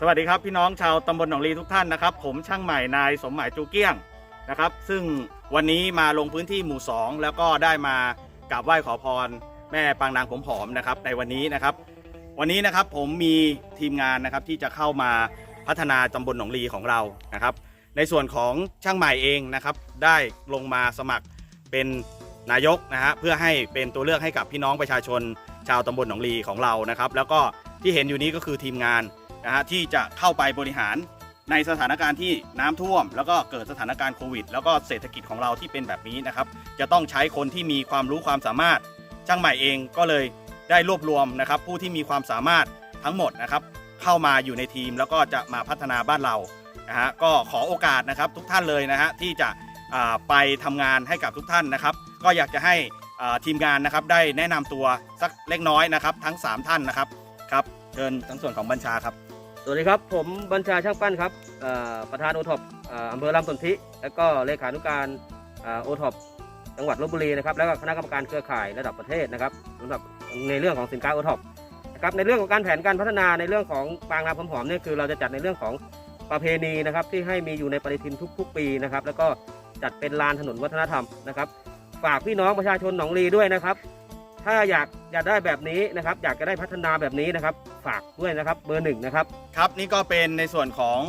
สวัสดีครับพี่น้องชาวตำบลหนองลีทุกท่านนะครับ ผมช่างใหม่นายสมหมายจูเกี้ยงนะครับ ซึ่งวันนี้มาลงพื้นที่หมู่ 2 แล้วก็ได้มากราบไหว้ขอพร แม่ปางนางผมผอมนะครับ ในวันนี้นะครับ วันนี้นะครับผมมีทีมงานนะครับที่จะเข้ามาพัฒนาตำบลหนองลีของเรานะครับ ในส่วนของช่างใหม่เองนะครับ ได้ลงมาสมัครเป็นนายกนะฮะเพื่อให้เป็นตัวเลือกให้กับพี่น้องประชาชนชาวตำบลหนองลีของเรานะครับ แล้วก็ที่เห็นอยู่นี้ก็คือทีมงาน นะฮะที่จะเข้าไปบริหารในสถานการณ์ที่น้ำท่วม แล้วก็เกิดสถานการณ์โควิด แล้วก็เศรษฐกิจของเราที่เป็นแบบนี้นะครับ จะต้องใช้คนที่มีความรู้ความสามารถ ช่างใหม่เองก็เลยได้รวบรวมนะครับ ผู้ที่มีความสามารถทั้งหมดนะครับ เข้ามาอยู่ในทีมแล้วก็จะมาพัฒนาบ้านเรานะฮะก็ขอโอกาสนะครับทุกท่านเลยนะฮะที่จะไปทำงานให้กับทุกท่านนะครับ ก็อยากจะให้ทีมงานนะครับได้แนะนำตัวสักเล็กน้อยนะครับ ทั้ง 3 ท่านนะครับครับเชิญทั้งส่วนของบัญชาครับ วัสดีครับ ผมบัญชาช่างปั้นครับประธานโอท็อปอำเภอลำสนธิและก็เลขานุการโอท็อปจังหวัดลบบุรีนะครับแล้วก็คณะกรรมการเครือข่ายระดับประเทศนะครับสำหรับในเรื่องของสินค้าโอท็อปนะครับในเรื่องของการแผนการพัฒนาในเรื่องของปางรามหอมเนี่ยคือเราจะจัดในเรื่องของประเพณีนะครับที่ให้มีอยู่ในปฏิทินทุก ๆ ปีนะครับแล้วก็จัดเป็นลานถนนวัฒนธรรมนะครับ ฝากพี่น้องประชาชนหนองลีด้วยนะครับ ถ้าอยากอยากได้แบบนี้นะครับ อยากจะได้พัฒนาแบบนี้นะครับ ฝากด้วยนะครับเบอร์หนึ่งนะครับ ครับนี่ก็เป็นในส่วนของ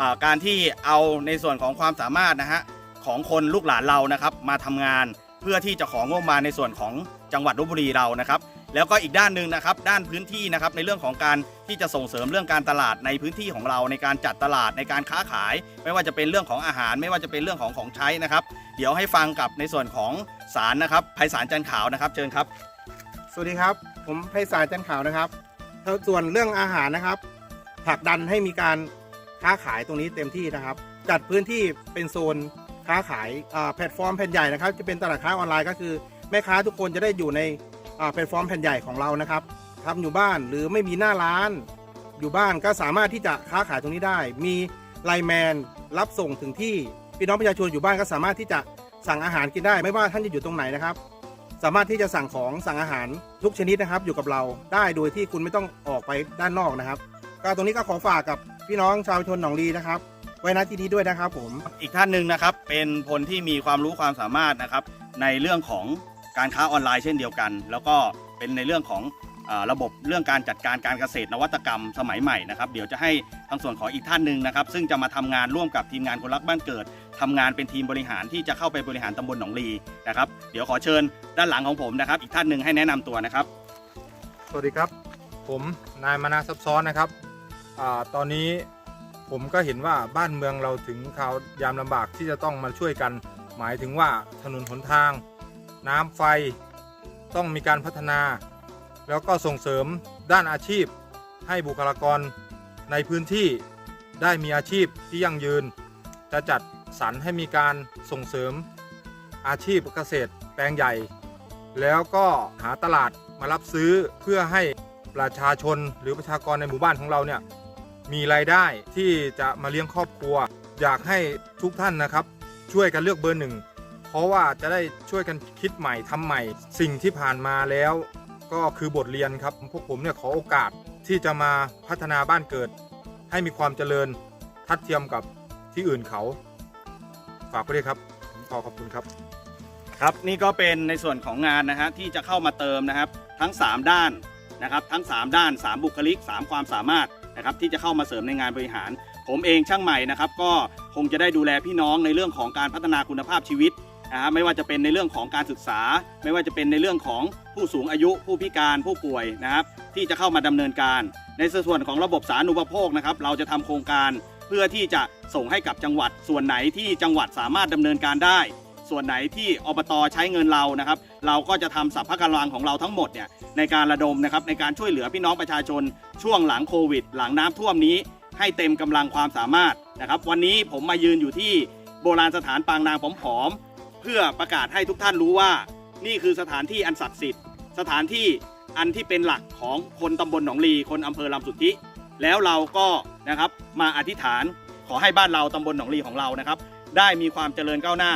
อาการที่เอาในส่วนของความสามารถนะฮะของคนลูกหลานเรานะครับ มาทำงานเพื่อที่จะของงบประมาณในส่วนของจังหวัดลบบุรีเรานะครับ แล้วก็อีกด้านหนึ่งนะครับ ด้านพื้นที่นะครับในเรื่องของการที่จะส่งเสริมเรื่องการตลาดในพื้นที่ของเราในการจัดตลาดในการค้าขาย ไม่ว่าจะเป็นเรื่องของอาหาร ไม่ว่าจะเป็นเรื่องของของใช้นะครับ เดี๋ยวให้ฟังกับในส่วนของสารนะครับไพศาลจันทร์ขาวนะครับ เชิญครับ สวัสดีครับ ผมไพศาลจันทร์ขาวนะครับส่วนเรื่องอาหารนะครับผลักดันให้มีการค้าขายตรงนี้เต็มที่นะครับ จัดพื้นที่เป็นโซนค้าขายแพลตฟอร์มแผ่นใหญ่นะครับ จะเป็นตลาดค้าออนไลน์ก็คือแม่ค้าทุกคนจะได้อยู่ในแพลตฟอร์มแผ่นใหญ่ของเรานะครับทำอยู่บ้านหรือไม่มีหน้าร้าน อยู่บ้านก็สามารถที่จะค้าขายตรงนี้ได้ มีไลน์แมนรับส่งถึงที่พี่น้องประชาชนอยู่บ้านก็สามารถที่จะสั่งอาหารกินได้ ไม่ว่าท่านจะอยู่ตรงไหนนะครับ สามารถที่จะสั่งของสั่งอาหารทุกชนิดนะครับ อยู่กับเราได้โดยที่คุณไม่ต้องออกไปด้านนอกนะครับ ก็ตรงนี้ก็ขอฝากกับพี่น้องชาวชนหนองลีนะครับ ไว้ณที่นี้ด้วยนะครับผมอีกท่านหนึ่งนะครับ เป็นคนที่มีความรู้ความสามารถนะครับ ในเรื่องของการค้าออนไลน์เช่นเดียวกัน แล้วก็เป็นในเรื่องของระบบเรื่องการจัดการการเกษตรนวัตกรรมสมัยใหม่นะครับ เดี๋ยวจะให้ทางส่วนของอีกท่านหนึ่งนะครับ ซึ่งจะมาทำงานร่วมกับทีมงานคนรักบ้านเกิด ทำงานเป็นทีมบริหารที่จะเข้าไปบริหารตำบลหนองลีนะครับเดี๋ยวขอเชิญด้านหลังของผมนะครับ อีกท่านหนึ่งให้แนะนำตัวนะครับ สวัสดีครับ ผมนายมานาซับซ้อนนะครับอตอนนี้ผมก็เห็นว่าบ้านเมืองเราถึงข่าวยามลำบากที่จะต้องมาช่วยกัน หมายถึงว่าถนนหนทาง น้ำไฟต้องมีการพัฒนา แล้วก็ส่งเสริมด้านอาชีพ ให้บุคลากรในพื้นที่ได้มีอาชีพที่ยั่งยืน จะจัด สรรให้มีการส่งเสริมอาชีพเกษตรแปลงใหญ่ แล้วก็หาตลาดมารับซื้อเพื่อให้ประชาชนหรือประชากรในหมู่บ้านของเราเนี่ยมีรายได้ที่จะมาเลี้ยงครอบครัว อยากให้ทุกท่านนะครับ ช่วยกันเลือกเบอร์หนึ่งเพราะว่าจะได้ช่วยกันคิดใหม่ทำใหม่ สิ่งที่ผ่านมาแล้ว ก็คือบทเรียนครับพวกผมเนี่ยขอโอกาสที่จะมาพัฒนาบ้านเกิด ให้มีความเจริญทัดเทียมกับที่อื่นเขา ฝากไว้ด้วยครับผมขอขอบคุณครับ ครับนี่ก็เป็นในส่วนของงานนะฮะที่จะเข้ามาเติมนะครับ ทั้ง 3 ด้านนะครับ ทั้ง 3 ด้าน 3 บุคลิก 3 ความสามารถนะครับที่จะเข้ามาเสริมในงานบริหาร ผมเองช่างใหม่นะครับ ก็คงจะได้ดูแลพี่น้องในเรื่องของการพัฒนาคุณภาพชีวิตนะฮะไม่ว่าจะเป็นในเรื่องของการศึกษา ไม่ว่าจะเป็นในเรื่องของผู้สูงอายุ ผู้พิการผู้ป่วยนะครับ ที่จะเข้ามาดำเนินการ ในส่วนของระบบสาธารณูปโภคนะครับ เราจะทำโครงการ เพื่อที่จะส่งให้กับจังหวัด ส่วนไหนที่จังหวัดสามารถดำเนินการได้ ส่วนไหนที่อบตใช้เงินเรานะครับ เราก็จะทำสัพพะกำลังของเราทั้งหมดเนี่ยในการระดมนะครับในการช่วยเหลือพี่น้องประชาชน ช่วงหลังโควิด หลังน้ำท่วมนี้ ให้เต็มกำลังความสามารถนะครับ วันนี้ผมมายืนอยู่ที่โบราณสถานปางนางผอมๆเพื่อประกาศให้ทุกท่านรู้ว่า นี่คือสถานที่อันศักดิ์สิทธิ์ สถานที่อันที่เป็นหลักของคนตำบลหนองลีคนอำเภอลำสุทธิ แล้วเราก็ นะครับ มาอธิษฐานขอให้บ้านเราตำบลหนองลีของเรานะครับ ได้มีความเจริญก้าวหน้า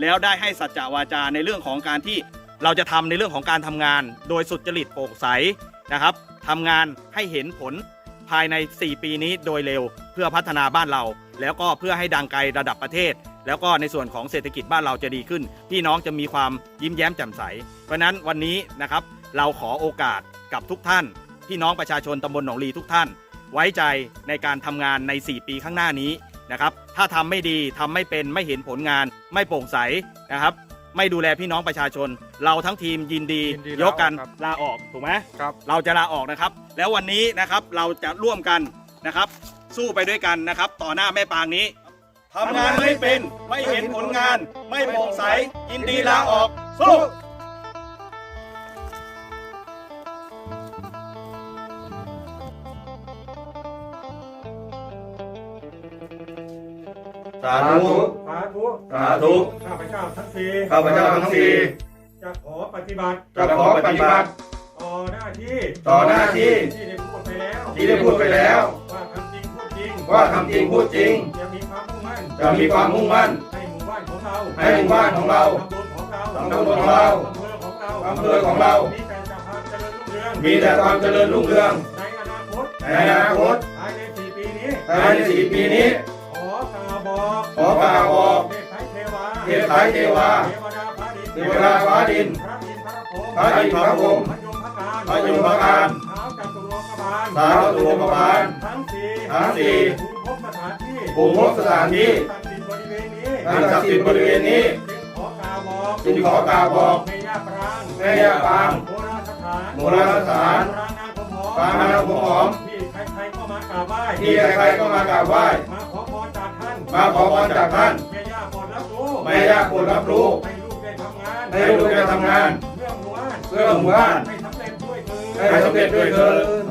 แล้วได้ให้สัจจวาจาในเรื่องของการที่เราจะทำในเรื่องของการทำงาน โดยสุจริตโปร่งใสนะครับทำงานให้เห็นผลภายใน 4 ปีนี้โดยเร็วเพื่อพัฒนาบ้านเรา แล้วก็เพื่อให้ดังไกลระดับประเทศ แล้วก็ในส่วนของเศรษฐกิจบ้านเราจะดีขึ้น พี่น้องจะมีความยิ้มแย้มแจ่มใส เพราะฉะนั้นวันนี้นะครับเราขอโอกาสกับทุกท่าน พี่น้องประชาชนตำบลหนองลีทุกท่าน ไว้ใจในการทำงานใน 4 ปีข้างหน้านี้นะครับ ถ้าทำไม่ดีทำไม่เป็นไม่เห็นผลงาน ไม่โปร่งใสนะครับ ไม่ดูแลพี่น้องประชาชน เราทั้งทีมยินดียินดียกกันลาออกครับ ลาออกถูกไหม ครับ เราจะลาออกนะครับ แล้ววันนี้นะครับเราจะร่วมกันนะครับ สู้ไปด้วยกันนะครับ ต่อหน้าแม่ปางนี้ทำงานไม่เป็นไม่เห็นผลงาน ไม่โปร่งใสยินดีลาออกสู้ สาธุสาธุสาธุข้าพเจ้าทั้งสี่ข้าพเจ้าทั้งสี่จะขอปฏิบัติจะขอปฏิบัติต่อหน้าที่ต่อหน้าที่ที่ได้พูดไปแล้ว ที่ได้พูดไปแล้ว ว่าทำจริงพูดจริงว่าทำจริงพูดจริง จะมีความมุ่งมั่นจะมีความมุ่งมั่นให้หมู่บ้านของเราให้หมู่บ้านของเราตำบลของเราตำบลของเราอำเภอของเราอำเภอของเรามีแต่ความเจริญรุ่งเรืองมีแต่ความเจริญรุ่งเรือง ในอนาคตในอนาคตภายในสี่ปีนี้ภายในสี่ปีนี้ขอกล่าว บอกขอกล่าวบอกเทพไทยเทวาเทพไทยเทวาเทวดาฟ้าดินเทวดาฟ้าดิน พระอินทร์พระพรหมพระอินทร์พระพรหมพระยมพระการพระยมพระการเท้าจัตุโลกบาลสาวตุลกบาลทั้งสี่ทั้งสี่ภูมิภพสถานที่ภูมิภพสถานที่ศักดิ์สิทธิ์บริเวณนี้อันศักดิ์สิทธิ์บริเวณนี้จึงขอกาวบอกจึงขอกาวบอกแม่ย่าปรางแม่ย่าปรางโบราณสถานโบราณสถานปรางนางผมหอมปรางนางผมหอมที่ใครๆก็มากราบไหว้ที่ใครๆก็มากราบไหว้ มาขอพรจากท่านแม่ย่าโปรดรับรู้แม่ย่าโปรดรับรู้ให้ลูกได้ทำงานให้ลูกได้ทำงานเพื่อหมู่บ้านเพื่อหมู่บ้านให้สำเร็จด้วยเถิดให้สำเร็จด้วยเถิด